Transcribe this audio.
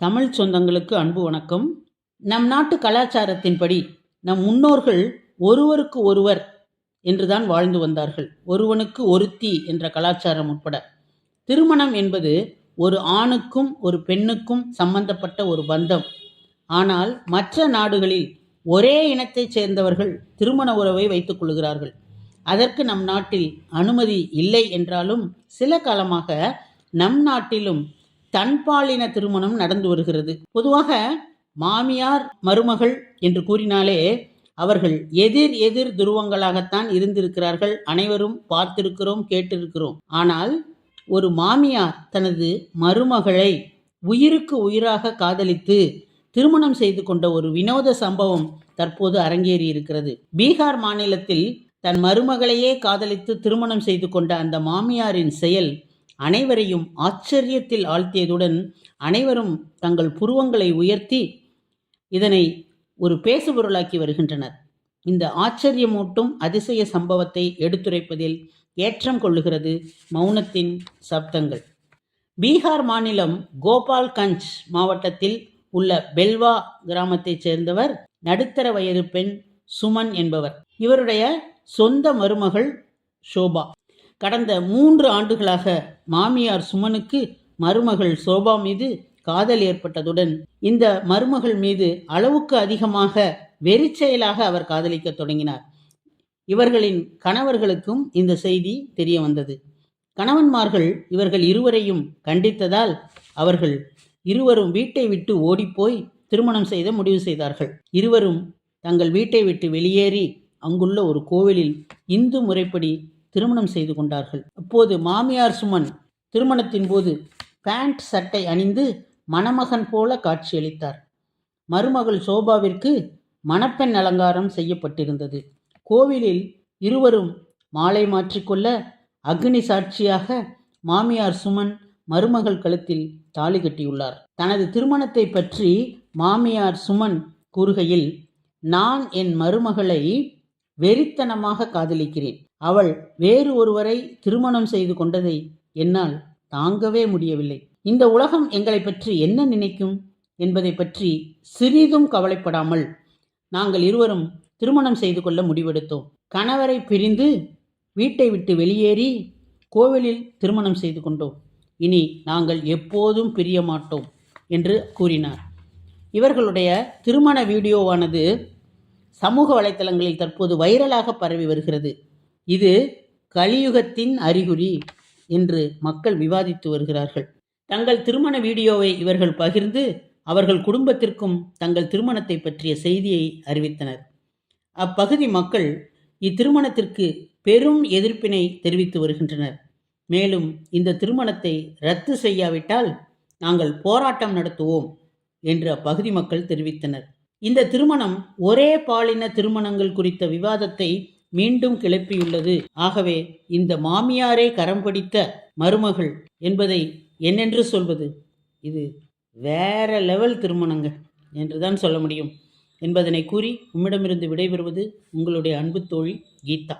தமிழ் சொந்தங்களுக்கு அன்பு வணக்கம். நம் நாட்டு கலாச்சாரத்தின்படி நம் முன்னோர்கள் ஒருவருக்கு ஒருவர் என்றுதான் வாழ்ந்து வந்தார்கள். ஒருவனுக்கு ஒருத்தி என்ற கலாச்சாரம் உட்பட. திருமணம் என்பது ஒரு ஆணுக்கும் ஒரு பெண்ணுக்கும் சம்பந்தப்பட்ட ஒரு பந்தம். ஆனால் மற்ற நாடுகளில் ஒரே இனத்தைச் சேர்ந்தவர்கள் திருமண உறவை வைத்துக் கொள்கிறார்கள். அதற்கு நம் நாட்டில் அனுமதி இல்லை என்றாலும் சில காலமாக நம் நாட்டிலும் தன்பாலின திருமணம் நடந்து வருகிறது. பொதுவாக மாமியார் மருமகள் என்று கூறினாலே அவர்கள் எதிர் எதிர் துருவங்களாகத்தான் இருந்திருக்கிறார்கள். அனைவரும் பார்த்திருக்கிறோம் கேட்டிருக்கிறோம். ஆனால் ஒரு மாமியார் தனது மருமகளை உயிருக்கு உயிராக காதலித்து திருமணம் செய்து கொண்ட ஒரு வினோத சம்பவம் தற்போது அரங்கேறி இருக்கிறது. பீகார் மாநிலத்தில் தன் மருமகளையே காதலித்து திருமணம் செய்து கொண்ட அந்த மாமியாரின் செயல் அனைவரையும் ஆச்சரியத்தில் ஆழ்த்தியதுடன் அனைவரும் தங்கள் புருவங்களை உயர்த்தி இதனை ஒரு பேசுபொருளாக்கி வருகின்றனர். இந்த ஆச்சரியமூட்டும் அதிசய சம்பவத்தை எடுத்துரைப்பதில் ஏற்றம் கொள்ளுகிறது மௌனத்தின் சப்தங்கள். பீகார் மாநிலம் கோபால்கஞ்ச் மாவட்டத்தில் உள்ள பெல்வா கிராமத்தைச் சேர்ந்தவர் நடுத்தர வயது பெண் சுமன் என்பவர். இவருடைய சொந்த மருமகள் ஷோபா. கடந்த மூன்று ஆண்டுகளாக மாமியார் சுமனுக்கு மருமகள் சோபா மீது காதல் ஏற்பட்டதுடன் இந்த மருமகள் மீது அளவுக்கு அதிகமாக வெறிச்செயலாக அவர் காதலிக்க தொடங்கினார். இவர்களின் கணவர்களுக்கும் இந்த செய்தி தெரிய வந்தது. கணவன்மார்கள் இவர்கள் இருவரையும் கண்டித்ததால் அவர்கள் இருவரும் வீட்டை விட்டு ஓடிப்போய் திருமணம் செய்த முடிவு செய்தார்கள். இருவரும் தங்கள் வீட்டை விட்டு வெளியேறி அங்குள்ள ஒரு கோவிலில் இந்து முறைப்படி திருமணம் செய்து கொண்டார்கள். அப்போது மாமியார் சுமன் திருமணத்தின் போது பேண்ட் சட்டை அணிந்து மணமகன் போல காட்சியளித்தார். மருமகள் சோபாவிற்கு மணப்பெண் அலங்காரம் செய்யப்பட்டிருந்தது. கோவிலில் இருவரும் மாலை மாற்றிக்கொள்ள அக்னி சாட்சியாக மாமியார் சுமன் மருமகள் கழுத்தில் தாலி கட்டியுள்ளார். தனது திருமணத்தை பற்றி மாமியார் சுமன் கூறுகையில் நான் என் மருமகளை வெறித்தனமாக காதலிக்கிறேன். அவள் வேறு ஒருவரை திருமணம் செய்து கொண்டதை என்னால் தாங்கவே முடியவில்லை. இந்த உலகம் எங்களை பற்றி என்ன நினைக்கும் என்பதை பற்றி சிறிதும் கவலைப்படாமல் நாங்கள் இருவரும் திருமணம் செய்து கொள்ள முடிவெடுத்தோம். கணவரை பிரிந்து வீட்டை விட்டு வெளியேறி கோவிலில் திருமணம் செய்து கொண்டோம். இனி நாங்கள் எப்போதும் பிரிய மாட்டோம் என்று கூறினார். இவர்களுடைய திருமண வீடியோவானது சமூக வலைத்தளங்களில் தற்போது வைரலாக பரவி வருகிறது. இது கலியுகத்தின் அறிகுறி என்று மக்கள் விவாதித்து வருகிறார்கள். தங்கள் திருமண வீடியோவை இவர்கள் பகிர்ந்து அவர்கள் குடும்பத்திற்கும் தங்கள் திருமணத்தை பற்றிய செய்தியை அறிவித்தனர். அப்பகுதி மக்கள் இத்திருமணத்திற்கு பெரும் எதிர்ப்பினை தெரிவித்து வருகின்றனர். மேலும் இந்த திருமணத்தை ரத்து செய்யாவிட்டால் நாங்கள் போராட்டம் நடத்துவோம் என்று அப்பகுதி மக்கள் தெரிவித்தனர். இந்த திருமணம் ஒரே பாலின திருமணங்கள் குறித்த விவாதத்தை மீண்டும் கிளப்பியுள்ளது. ஆகவே இந்த மாமியாரே கரம் பிடித்த மருமகள் என்பதை என்னென்று சொல்வது? இது வேற லெவல் திருமணங்க என்றுதான் சொல்ல முடியும். என்பதனை கூறி உம்மிடமிருந்து விடைபெறுவது உங்களுடைய அன்பு தோழி கீதா.